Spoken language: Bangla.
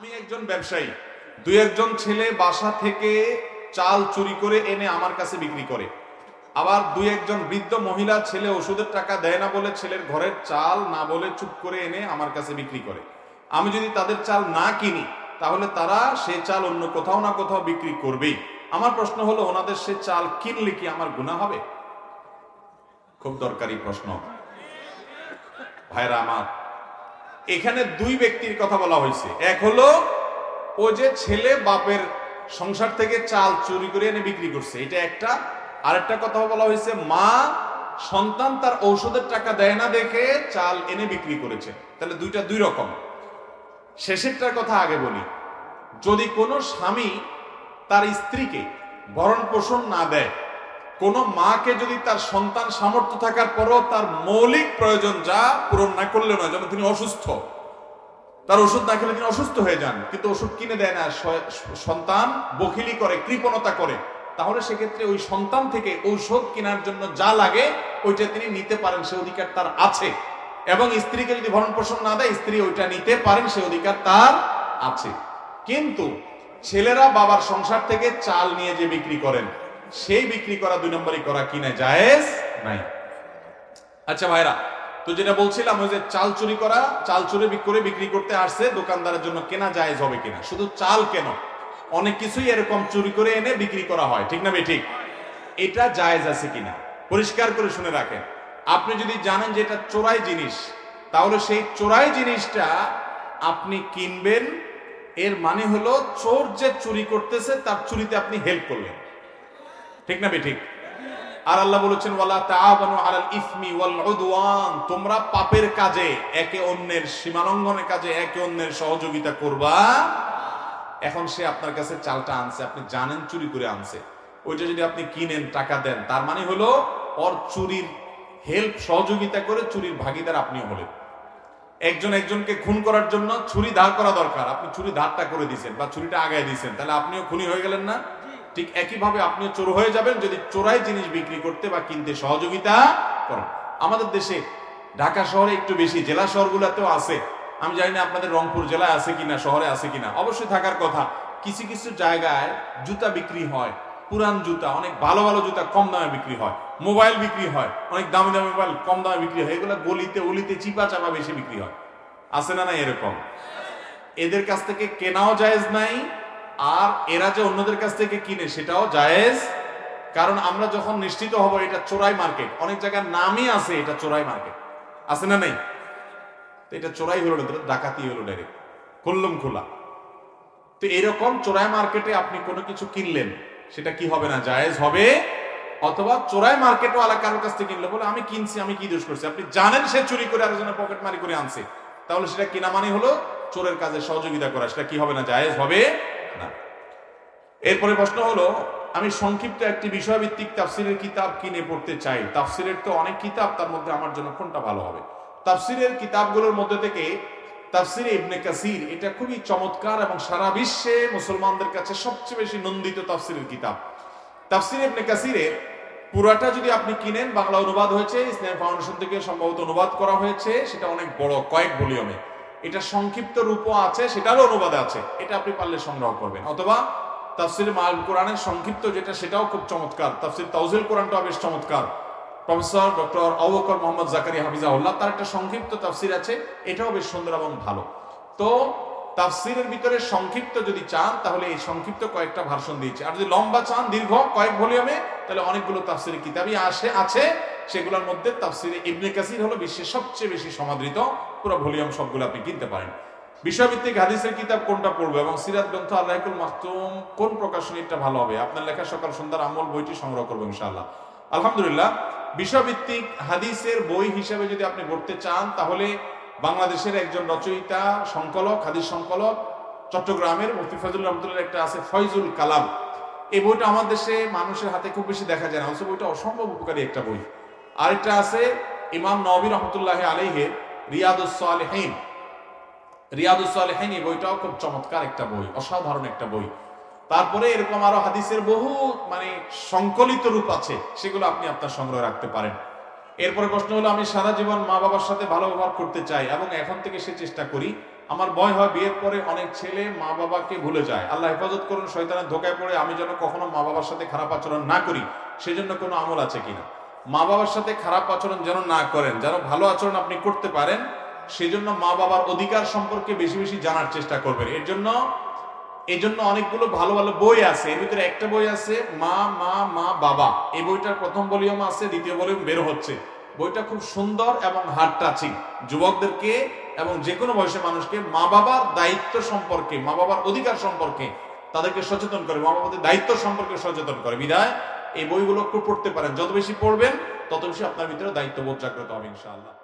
আমি একজন ব্যবসায়ী। দুই একজন ছেলে বাসা থেকে চাল চুরি করে এনে আমার কাছে বিক্রি করে। আবার দুই একজন বৃদ্ধ মহিলা ছেলে ওষুধের টাকা দেয় না বলে ছেলের ঘরের চাল না বলে চুপ করে এনে আমার কাছে বিক্রি করে। আমি যদি তাদের চাল না কিনি, তাহলে তারা সে চাল অন্য কোথাও না কোথাও বিক্রি করবেই। আমার প্রশ্ন হলো, ওনাদের সে চাল কিনলে কি আমার গুণা হবে? খুব দরকারি প্রশ্ন। ভাইরা আমার এখানে দুই ব্যক্তির কথা বলা হয়েছে। এক হলো, ও যে ছেলে বাপের সংসার থেকে চাল চুরি করে এনে বিক্রি করছে, এটা একটা। আরেকটা কথা বলা হয়েছে, মা সন্তান তার ঔষধের টাকা দেয় না দেখে চাল এনে বিক্রি করেছে। তাহলে দুইটা দুই রকম। শেষেরটার কথা আগে বলি, যদি কোনো স্বামী তার স্ত্রীকে ভরণ পোষণ না দেয় কোনো মাকে যদি তার সন্তান সামর্থ্য থাকার পরও তার মৌলিক প্রয়োজন যা পূরণ না করলে নয়, যেমন তিনি অসুস্থ, তার ওষুধ না খেলে তিনি অসুস্থ হয়ে যান, কিন্তু ওষুধ কিনে দেয় না সন্তান বখিলি করে, কৃপণতা করে, তাহলে সেক্ষেত্রে ওই সন্তান থেকে ঔষধ কেনার জন্য যা লাগে, ওইটা তিনি নিতে পারেন, সে অধিকার তার আছে। এবং স্ত্রীকে যদি ভরণ পোষণ না দেয়, স্ত্রী ওইটা নিতে পারেন, সে অধিকার তার আছে। কিন্তু ছেলেরা বাবার সংসার থেকে চাল নিয়ে যে বিক্রি করেন সেই বিক্রি করা দুই নম্বরই করা কিনা জায়েজ? নাই। আচ্ছা ভাইরা, তো যেটা বলছিলাম, ওই যে চাল চুরি করা, চাল চুরি করে বিক্রি করতে আসছে, দোকানদারের জন্য কেনা জায়েজ হবে কিনা? শুধু চাল কেন? অনেক কিছুই এরকম চুরি করে এনে বিক্রি করা হয়, ঠিক না ঠিক এটা জায়েজ আছে কিনা? পরিষ্কার করে শুনে রাখেন। আপনি যদি জানেন যে এটা চোরাই জিনিস, তাহলে সেই চোরাই জিনিসটা আপনি কিনবেন। এর মানে হলো, চোর যে চুরি করতেছে, তার চুরিতে আপনি হেল্প করলেন। ঠিক না ঠিক আর আল্লাহ বলেছেন, ওয়ালা তাআবানু আলাল ইসমি ওয়াল উদওয়ান। তোমরা পাপের কাজে একে অন্যের সীমালঙ্ঘনের কাজে একে অন্যের সহযোগিতা করবা। এখন সে আপনার কাছে চালটা আনছে, আপনি জানেন চুরি করে আনছে। ওইটা যদি আপনি কিনেন, টাকা দেন, তার মানে হলো, ওর চুরির হেল্প, সহযোগিতা করে চুরির ভাগিদার আপনিও হলেন। একজন একজনকে খুন করার জন্য ছুরি ধার করা দরকার। আপনি ছুরি ধারটা করে দিয়েছেন বা ছুরিটা আগায় দিয়েছেন, তাহলে আপনিও খুনি হয়ে গেলেন না? ঠিক একইভাবে আপনিও চোর হয়ে যাবেন যদি চোরাই জিনিস বিক্রি করতে বা কিনতে সহযোগিতা করেন। আমাদের দেশে ঢাকা শহরে একটু বেশি, জেলা শহরগুলোতেও আছে। আমি জানি না আপনাদের রংপুর জেলায় আছে কিনা, শহরে আছে কিনা। অবশ্যই থাকার কথা, কিছু কিছু জায়গায় জুতা বিক্রি হয়, পুরান জুতা, অনেক ভালো ভালো জুতা কম দামে বিক্রি হয়, মোবাইল বিক্রি হয়, অনেক দামি দামি মোবাইল কম দামে বিক্রি হয়, এগুলো গলিতে, উলিতে, চিপা চাপা বেশি বিক্রি হয়। আছে না না এরকম? এদের কাছ থেকে কেনাও জায়েজ নাই আর এরা যে অন্যদের কাছ থেকে কিনে, সেটাও জায়েজ। কারণ আমরা যখন নিশ্চিত হব, এটা চোরাই মার্কেট। অনেক জায়গার নামই আছে এটা চোরাই মার্কেট। আছে না নেই? তো এটা চোরাই হলো ডাকাতি হলো ডাইরেক্ট খুললুম খোলা। তো এরকম চোরাই মার্কেটে আপনি কোনো কিছু কিনলেন, সেটা কি হবে না, জায়েজ হবে? অথবা চোরাই মার্কেট ওয়ালা কারোর কাছ থেকে কিনলে, বলে, আমি কিনছি, আমি কি দোষ করছি? আপনি জানেন সে চুরি করে আরেকজনের পকেট মারি করে আনছে। তাহলে সেটা কিনা মানে হলো চোরের কাজে সহযোগিতা করা, সেটা কি হবে না, জায়েজ হবে? না। এরপরে প্রশ্ন হলো, আমি সংক্ষিপ্ত একটি বিষয়ভিত্তিক তাফসিরের কিতাব কিনে পড়তে চাই? তাফসিরের তো অনেক কিতাব, তার মধ্যে আমার জন্য কোনটা ভালো হবে? তাফসিরের কিতাবগুলোর মধ্যে থেকে তাফসিরে ইবনে কাসির, এটা খুবই চমৎকার এবং সারা বিশ্বে মুসলমানদের কাছে সবচেয়ে বেশি নন্দিত তাফসিরের কিতাব। তাফসির ইবনে কাসিরে পুরাটা যদি আপনি কিনেন, বাংলা অনুবাদ হয়েছে, ইসলাম ফাউন্ডেশন থেকে সম্ভবত অনুবাদ করা হয়েছে, সেটা অনেক বড়, কয়েক ভলিউমে। এটা সংক্ষিপ্ত রূপও আছে, সেটারও অনুবাদ আছে। এটা আপনি পারলে সংগ্রহ করবেন। অথবা তাফসির মাল কোরআনের সংক্ষিপ্ত যেটা, সেটাও খুব চমৎকার। তাফসির তাউজিল কোরআনটাও বেশ চমৎকার। প্রফেসর ডক্টর অবকর মোহাম্মদ জাকারি হাফিজাউল্লাহ তার একটা সংক্ষিপ্ত তাফসির আছে, এটাও বেশ সুন্দর এবং ভালো। তো তাফসিরের ভিতরে সংক্ষিপ্ত যদি চান, তাহলে এই সংক্ষিপ্ত কয়েকটা ভার্সন দিয়েছে। আর যদি লম্বা চান, দীর্ঘ কয়েক ভলিউমে, তাহলে অনেকগুলো তাফসিরের কিতাবই আসে, আছে। সেগুলোর মধ্যে তাফসিরে ইবনে কাসির হলো বিশ্বের সবচেয়ে বেশি সমাদৃত। পুরো ভলিউম সবগুলো আপনি কিনতে পারেন। বিষয়ভিত্তিক হাদিসের কিতাব কোনটা পড়বে এবং সিরাত গ্রন্থ আল্লাহুল মাহতুম কোন প্রকাশনীটা ভালো হবে? আপনার লেখা সকাল সন্ধ্যার আমল বইটি সংগ্রহ করব ইনশাআল্লাহ। আলহামদুলিল্লাহ, বিষয়ভিত্তিক হাদিসের বই হিসেবে যদি আপনি পড়তে চান, তাহলে বাংলাদেশের একজন রচয়িতা, সংকলক, হাদিস সংকলক, চট্টগ্রামের মুফতি ফজলুর রহমতুল্লাহ একটা আছে ফয়জুল কালাম। এই বইটা আমার দেশে মানুষের হাতে খুব বেশি দেখা যায় না, অথচ বইটা অসম্ভব উপকারী একটা বই। আরেকটা আছে ইমাম নবী রহমতুল্লাহ আলাইহের রিয়াদুস সালেহীন। এই বইটাও খুব চমৎকার একটা বই, অসাধারণ একটা বই। তারপরে এরকম আরও হাদিসের বহু মানে সংকলিত রূপ আছে, সেগুলো আপনি আপনার সংগ্রহ রাখতে পারেন। এরপরে প্রশ্ন হলো, আমি সারা জীবন মা বাবার সাথে ভালো ব্যবহার করতে চাই এবং এখন থেকে সে চেষ্টা করি। আমার ভয় হয় বিয়ের পরে অনেক ছেলে মা বাবাকে ভুলে যায়। আল্লাহ হেফাজত করুন, শয়তানের ধোকায় পড়ে আমি যেন কখনো মা বাবার সাথে খারাপ আচরণ না করি, সেজন্য কোনো আমল আছে কিনা? মা বাবার সাথে খারাপ আচরণ যেন না করেন, যেন ভালো আচরণ আপনি করতে পারেন, সেজন্য মা বাবার অধিকার সম্পর্কে বেশি বেশি জানার চেষ্টা করবেন। এর জন্য এই জন্য অনেকগুলো ভালো ভালো বই আছে। এর ভিতরে একটা বই আছে, মা মা মা, বাবা। এই বইটার প্রথম ভলিউম আছে, দ্বিতীয় ভলিউম বের হচ্ছে। বইটা খুব সুন্দর এবং হার্ট টাচিং যুবকদেরকে এবং যে কোনো বয়সের মানুষকে মা বাবার দায়িত্ব সম্পর্কে, মা বাবার অধিকার সম্পর্কে তাদেরকে সচেতন করে, মা বাবাদের দায়িত্ব সম্পর্কে সচেতন করে। বিধায় এই বইগুলো পড়তে পারেন। যত বেশি পড়বেন, তত বেশি আপনার ভিতরে দায়িত্ববোধ জাগ্রত হবে ইনশাআল্লাহ।